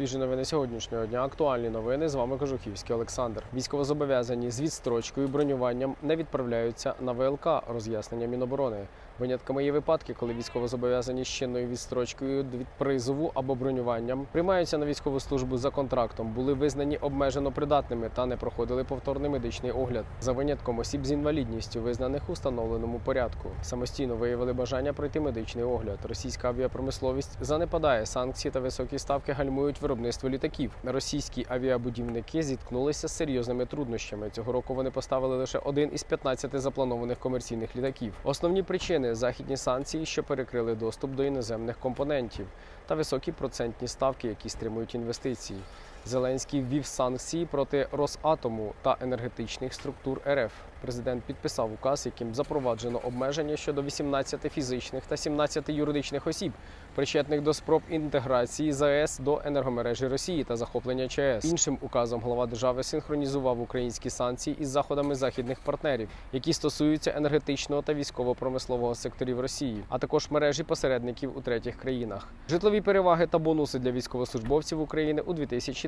Свіжі новини сьогоднішнього дня. Актуальні новини. З вами Кожухівський Олександр. Військовозобов'язані з відстрочкою і бронюванням не відправляються на ВЛК. Роз'яснення Міноборони. Винятками є випадки, коли військовозобов'язані з чинною відстрочкою від призову або бронюванням приймаються на військову службу за контрактом, були визнані обмежено придатними та не проходили повторний медичний огляд за винятком осіб з інвалідністю, визнаних у встановленому порядку. Самостійно виявили бажання пройти медичний огляд. Російська авіапромисловість занепадає санкції та високі ставки гальмують виробництво літаків. Російські авіабудівники зіткнулися з серйозними труднощами. Цього року вони поставили лише один із 15 запланованих комерційних літаків. Основні причини західні санкції, що перекрили доступ до іноземних компонентів, та високі процентні ставки, які стримують інвестиції. Зеленський ввів санкції проти Росатому та енергетичних структур РФ. Президент підписав указ, яким запроваджено обмеження щодо 18 фізичних та 17 юридичних осіб, причетних до спроб інтеграції ЗАЕС до енергомережі Росії та захоплення ЧАЕС. Іншим указом глава держави синхронізував українські санкції із заходами західних партнерів, які стосуються енергетичного та військово-промислового секторів Росії, а також мережі посередників у третіх країнах. Житлові переваги та бонуси для військовослужбовців України у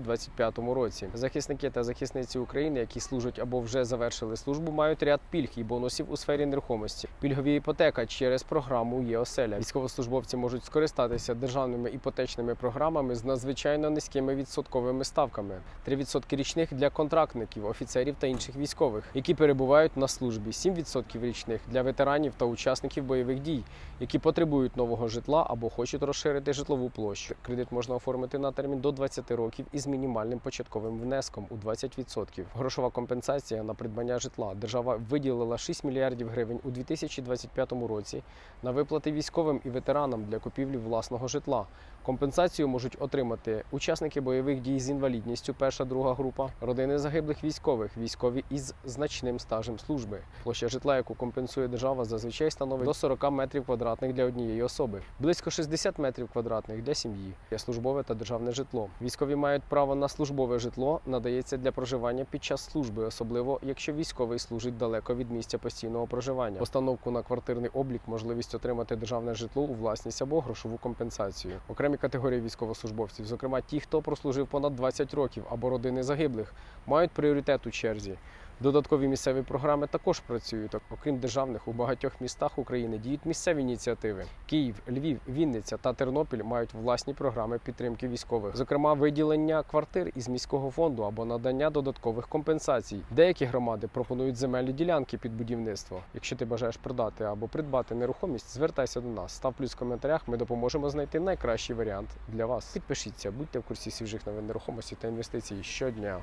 2025 році. Захисники та захисниці України, які служать або вже завершили службу, мають ряд пільг і бонусів у сфері нерухомості. Пільгові іпотека через програму «Є-оселя». Військовослужбовці можуть скористатися державними іпотечними програмами з надзвичайно низькими відсотковими ставками: 3% річних для контрактників, офіцерів та інших військових, які перебувають на службі, 7% річних для ветеранів та учасників бойових дій, які потребують нового житла або хочуть розширити житлову площу. Кредит можна оформити на термін до 20 років із мінімальним початковим внеском у 20%. Грошова компенсація на придбання житла. Держава виділила 6 мільярдів гривень у 2025 році на виплати військовим і ветеранам для купівлі власного житла. Компенсацію можуть отримати учасники бойових дій з інвалідністю, перша друга група, родини загиблих військових, військові із значним стажем служби. Площа житла, яку компенсує держава, зазвичай становить до 40 метрів квадратних для однієї особи, близько 60 метрів квадратних для сім'ї, є службове та державне житло. Військові мають право на службове житло, надається для проживання під час служби, особливо якщо військовий служить далеко від місця постійного проживання. Постановку на квартирний облік, можливість отримати державне житло у власність або грошову компенсацію. Окремі категорії військовослужбовців, зокрема ті, хто прослужив понад 20 років або родини загиблих, мають пріоритет у черзі. Додаткові місцеві програми також працюють. Окрім державних, у багатьох містах України діють місцеві ініціативи. Київ, Львів, Вінниця та Тернопіль мають власні програми підтримки військових, зокрема виділення квартир із міського фонду або надання додаткових компенсацій. Деякі громади пропонують земельні ділянки під будівництво. Якщо ти бажаєш продати або придбати нерухомість, звертайся до нас. Став плюс в коментарях. Ми допоможемо знайти найкращий варіант для вас. Підпишіться, будьте в курсі свіжих новин нерухомості та інвестицій щодня.